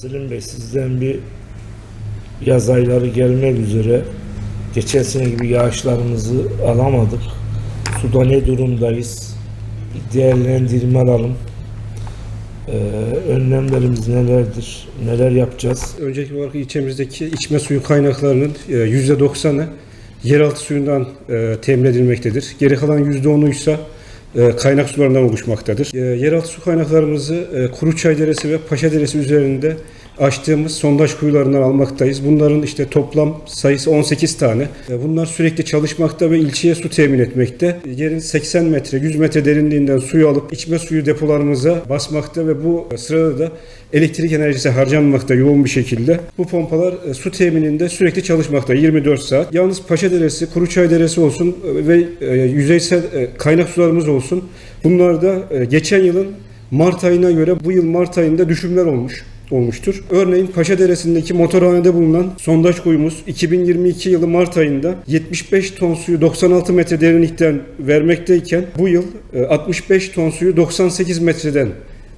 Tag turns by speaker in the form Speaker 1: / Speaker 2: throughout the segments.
Speaker 1: Selim Bey sizden bir yaz ayları gelmek üzere geçen sene gibi yağışlarımızı alamadık. Suda ne durumdayız? Değerlendirme alalım. Ee, önlemlerimiz nelerdir? Neler yapacağız?
Speaker 2: Öncelikli olarak ilçemizdeki içme suyu kaynaklarının e, %90'ı yeraltı suyundan e, temin edilmektedir. Geri kalan %10'u ise e, kaynak sularından oluşmaktadır. E, Yeraltı su kaynaklarımızı e, Kuruçay Deresi ve Paşa Deresi üzerinde açtığımız sondaj kuyularından almaktayız. Bunların işte toplam sayısı 18 tane. E, Bunlar sürekli çalışmakta ve ilçeye su temin etmekte. Yerin 80 metre, 100 metre derinliğinden suyu alıp içme suyu depolarımıza basmakta ve bu sırada da elektrik enerjisi harcanmakta yoğun bir şekilde. Bu pompalar e, su temininde sürekli çalışmakta 24 saat. Yalnız Paşa Deresi, Kuruçay Deresi olsun e, ve yüzeysel kaynak sularımız olsun. Bunlarda geçen yılın Mart ayına göre bu yıl Mart ayında düşümler olmuş olmuştur. Örneğin Paşa Deresi'ndeki motorhanede bulunan sondaj kuyumuz 2022 yılı Mart ayında 75 ton suyu 96 metre derinlikten vermekteyken bu yıl e, 65 ton suyu 98 metreden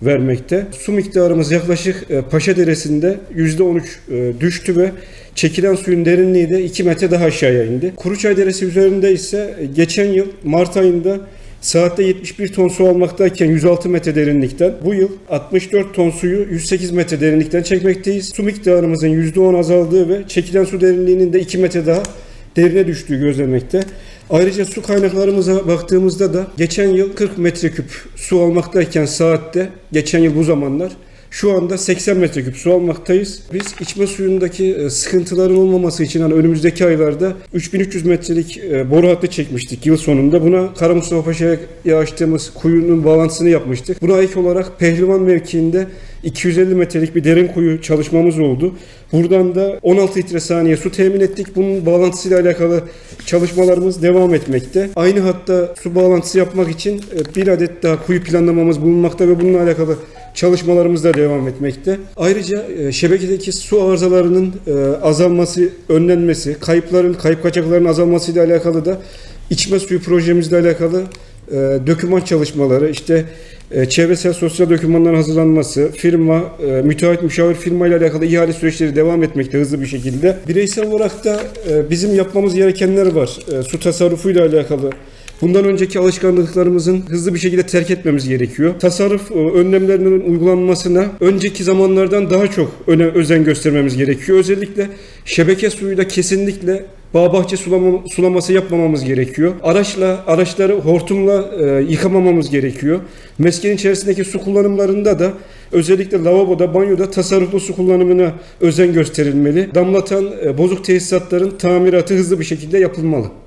Speaker 2: vermekte. Su miktarımız yaklaşık e, Paşa Deresi'nde %13 e, düştü ve çekilen suyun derinliği de 2 metre daha aşağıya indi. Kuruçay Deresi üzerinde ise e, geçen yıl Mart ayında Saatte 71 ton su almaktayken 106 metre derinlikten bu yıl 64 ton suyu 108 metre derinlikten çekmekteyiz. Su miktarımızın %10 azaldığı ve çekilen su derinliğinin de 2 metre daha derine düştüğü gözlemekte. Ayrıca su kaynaklarımıza baktığımızda da geçen yıl 40 metreküp su almaktayken saatte geçen yıl bu zamanlar şu anda 80 metreküp su almaktayız. Biz içme suyundaki e, sıkıntıların olmaması için hani önümüzdeki aylarda 3300 metrelik e, boru hattı çekmiştik yıl sonunda. Buna Kara Mustafa Paşa'ya açtığımız kuyunun bağlantısını yapmıştık. Buna ek olarak Pehlivan mevkiinde 250 metrelik bir derin kuyu çalışmamız oldu. Buradan da 16 litre saniye su temin ettik. Bunun bağlantısıyla alakalı çalışmalarımız devam etmekte. Aynı hatta su bağlantısı yapmak için e, bir adet daha kuyu planlamamız bulunmakta ve bununla alakalı çalışmalarımız da devam etmekte. Ayrıca e, şebekedeki su arızalarının e, azalması, önlenmesi, kayıpların, kayıp kaçakların azalmasıyla alakalı da içme suyu projemizle alakalı e, döküman çalışmaları, işte çevresel sosyal dokümanların hazırlanması, firma, müteahhit müşavir firma ile alakalı ihale süreçleri devam etmekte hızlı bir şekilde. Bireysel olarak da bizim yapmamız gerekenler var. E, su tasarrufuyla alakalı. Bundan önceki alışkanlıklarımızın hızlı bir şekilde terk etmemiz gerekiyor. Tasarruf e, önlemlerinin uygulanmasına önceki zamanlardan daha çok öne, özen göstermemiz gerekiyor. Özellikle şebeke suyuyla kesinlikle bağ bahçe sulama, sulaması yapmamamız gerekiyor. Araçla araçları hortumla e, yıkamamamız gerekiyor. Meskenin içerisindeki su kullanımlarında da özellikle lavaboda, banyoda tasarruflu su kullanımına özen gösterilmeli. Damlatan e, bozuk tesisatların tamiratı hızlı bir şekilde yapılmalı.